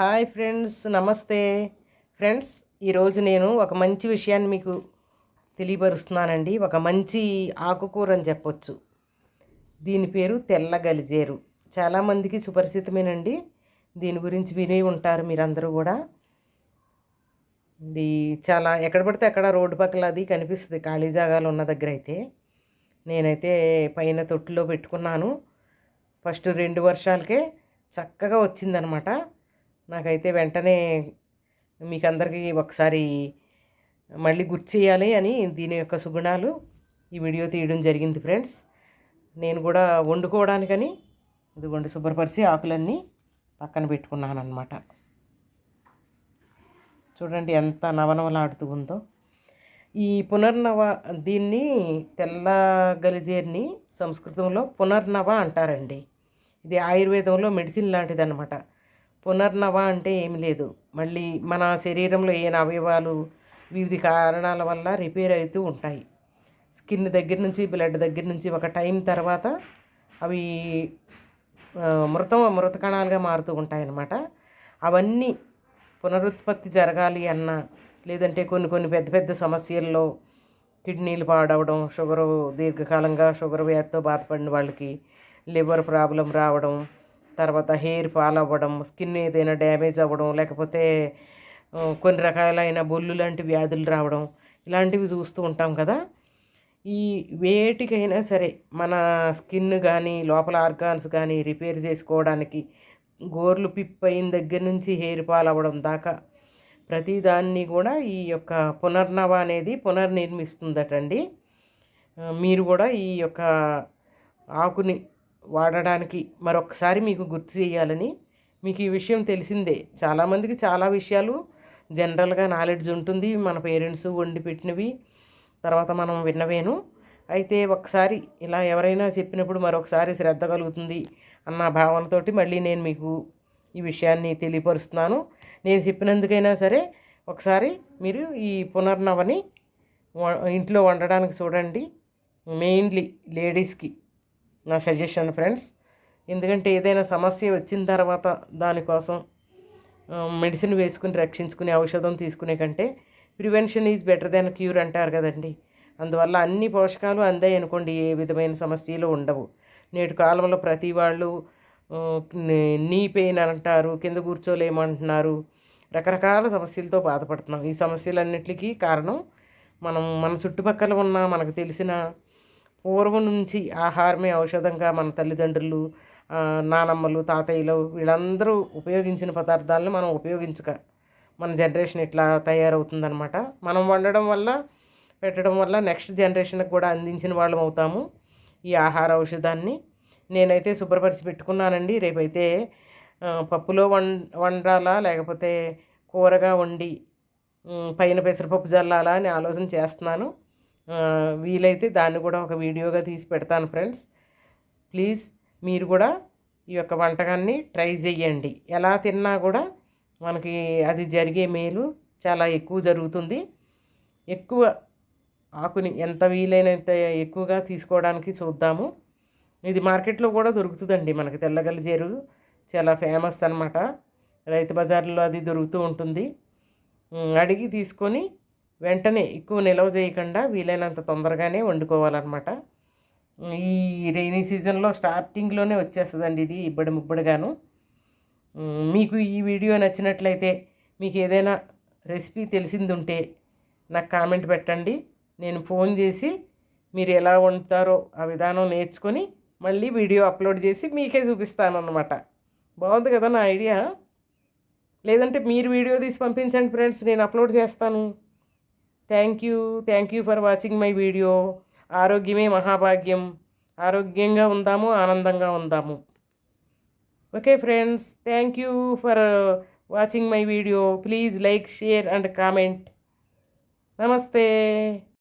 Hi friends నమస్తే. Friends ఈరోజు నేను ఒక మంచి విషయాన్ని మీకు తెలియపరుస్తున్నానండి. ఒక మంచి ఆకుకూర అని చెప్పొచ్చు. దీని పేరు తెల్ల గలిజేరు. చాలామందికి సుపరిచితమేనండి. దీని గురించి విని ఉంటారు మీరందరూ కూడా. ఇది చాలా ఎక్కడ పడితే అక్కడ రోడ్డు పక్కల అది కనిపిస్తుంది ఖాళీ జాగాలు ఉన్న దగ్గర అయితే. నేనైతే పైన తొట్టులో పెట్టుకున్నాను. ఫస్ట్ రెండు వర్షాలకే చక్కగా వచ్చిందనమాట. నాకైతే వెంటనే మీకు అందరికీ ఒకసారి మళ్ళీ గుర్తు చేయాలి అని దీని యొక్క సుగుణాలు ఈ వీడియో తీయడం జరిగింది ఫ్రెండ్స్. నేను కూడా వండుకోవడానికని ఇదిగోండి శుభ్రపరిచి ఆకులన్నీ పక్కన పెట్టుకున్నాను అనమాట చూడండి ఎంత నవనవలాడుతూ ఉందో. ఈ పునర్నవ దీన్ని తెల్ల గలిజేర్ని సంస్కృతంలో పునర్నవ అంటారండి. ఇది ఆయుర్వేదంలో మెడిసిన్ లాంటిది అనమాట పునర్నవ అంటే ఏమి లేదు. మళ్ళీ మన శరీరంలో ఏ అవయవాలు వివిధ కారణాల వల్ల రిపేర్ అవుతూ ఉంటాయి. స్కిన్ దగ్గర నుంచి బ్లడ్ దగ్గర నుంచి ఒక టైం తర్వాత అవి మృతం మృత కణాలుగా మారుతూ ఉంటాయి అన్నమాట అవన్నీ పునరుత్పత్తి జరగాలి అన్న లేదంటే కొన్ని కొన్ని పెద్ద పెద్ద సమస్యల్లో కిడ్నీలు పాడవడం షుగరు దీర్ఘకాలంగా షుగర్ వ్యాధితో బాధపడిన వాళ్ళకి లివర్ ప్రాబ్లం రావడం తర్వాత హెయిర్ ఫాల్ అవ్వడం స్కిన్ ఏదైనా డ్యామేజ్ అవ్వడం లేకపోతే కొన్ని రకాలైన బొల్లు లాంటి వ్యాధులు రావడం ఇలాంటివి చూస్తూ ఉంటాం కదా. ఈ వేటికైనా సరే మన స్కిన్ కానీ లోపల ఆర్గాన్స్ కానీ రిపేర్ చేసుకోవడానికి గోర్లు పిప్ అయిన దగ్గర నుంచి హెయిర్ ఫాల్ అవ్వడం దాకా ప్రతిదాన్ని కూడా ఈ యొక్క పునర్నవ అనేది పునర్నిర్మిస్తుందటండి. మీరు కూడా ఈ యొక్క ఆకుని వాడడానికి మరొకసారి మీకు గుర్తు చేయాలని మీకు ఈ విషయం తెలిసిందే. చాలామందికి చాలా విషయాలు జనరల్గా నాలెడ్జ్ ఉంటుంది. మన పేరెంట్స్ వండి పెట్టినవి తర్వాత మనం విన్నవేను అయితే ఒకసారి ఇలా ఎవరైనా చెప్పినప్పుడు మరొకసారి శ్రద్ధ కలుగుతుంది అన్న భావనతోటి మళ్ళీ నేను మీకు ఈ విషయాన్ని తెలియపరుస్తున్నాను. నేను చెప్పినందుకైనా సరే ఒకసారి మీరు ఈ పునర్నవని ఇంట్లో వండడానికి చూడండి. మెయిన్లీ లేడీస్కి నా సజెషన్ ఫ్రెండ్స్ ఎందుకంటే ఏదైనా సమస్య వచ్చిన తర్వాత దానికోసం మెడిసిన్ వేసుకుని రక్షించుకునే ఔషధం తీసుకునే కంటే prevention is better than cure అంటారు కదండి. అందువల్ల అన్ని పోషకాలు అందాయి అనుకోండి ఏ విధమైన సమస్యలు ఉండవు. నేటి కాలంలో ప్రతి వాళ్ళు నీ పెయిన్ అంటారు కింద కూర్చోలేమంటున్నారు రకరకాల సమస్యలతో బాధపడుతున్నాం. ఈ సమస్యలన్నిటికీ కారణం మనం మన చుట్టుపక్కల ఉన్న మనకు తెలిసిన పూర్వం నుంచి ఆహారమే ఔషధంగా మన తల్లిదండ్రులు నానమ్మలు తాతయ్యలు వీళ్ళందరూ ఉపయోగించిన పదార్థాలను మనం ఉపయోగించక మన జనరేషన్ ఇట్లా తయారవుతుందనమాట మనం వండడం వల్ల పెట్టడం వల్ల నెక్స్ట్ జనరేషన్కి కూడా అందించిన వాళ్ళం అవుతాము ఈ ఆహార ఔషధాన్ని. నేనైతే శుభ్రపరిచి పెట్టుకున్నానండి. రేపైతే పప్పులో వం వండాలా లేకపోతే కూరగా వండి పైన పెసరపప్పు జల్లాలా అని ఆలోచన చేస్తున్నాను. వీలైతే దాన్ని కూడా ఒక వీడియోగా తీసి పెడతాను ఫ్రెండ్స్. ప్లీజ్ మీరు కూడా ఈ యొక్క వంటకాన్ని ట్రై చేయండి ఎలా తిన్నా కూడా మనకి అది జరిగే మేలు చాలా ఎక్కువ జరుగుతుంది. ఎక్కువ ఆకుని ఎంత వీలైనంత ఎక్కువగా తీసుకోవడానికి చూద్దాము. ఇది మార్కెట్లో కూడా దొరుకుతుందండి మనకి తెల్లగల్లి చాలా ఫేమస్ అనమాట రైతు బజార్లో అది దొరుకుతూ ఉంటుంది. అడిగి తీసుకొని వెంటనే ఎక్కువ నిల్వ చేయకుండా వీలైనంత తొందరగానే వండుకోవాలన్నమాట. ఈ రైనీ సీజన్లో స్టార్టింగ్లోనే వచ్చేస్తుందండి ఇది ఇబ్బడి ముబ్బడిగాను. మీకు ఈ వీడియో నచ్చినట్లయితే మీకు ఏదైనా రెసిపీ తెలిసింది ఉంటే నాకు కామెంట్ పెట్టండి. నేను ఫోన్ చేసి మీరు ఎలా వండుతారో ఆ విధానం నేర్చుకొని మళ్ళీ వీడియో అప్లోడ్ చేసి మీకే చూపిస్తాను అనమాట బాగుంది కదా నా ఐడియా? లేదంటే మీరు వీడియో తీసి పంపించండి ఫ్రెండ్స్ నేను అప్లోడ్ చేస్తాను. Thank you thank you for watching my video ఆరోగ్యమే మహాభాగ్యం. ఆరోగ్యంగా ఉందాము ఆనందంగా ఉందాము. Okay friends thank you for watching my video please like share and comment నమస్తే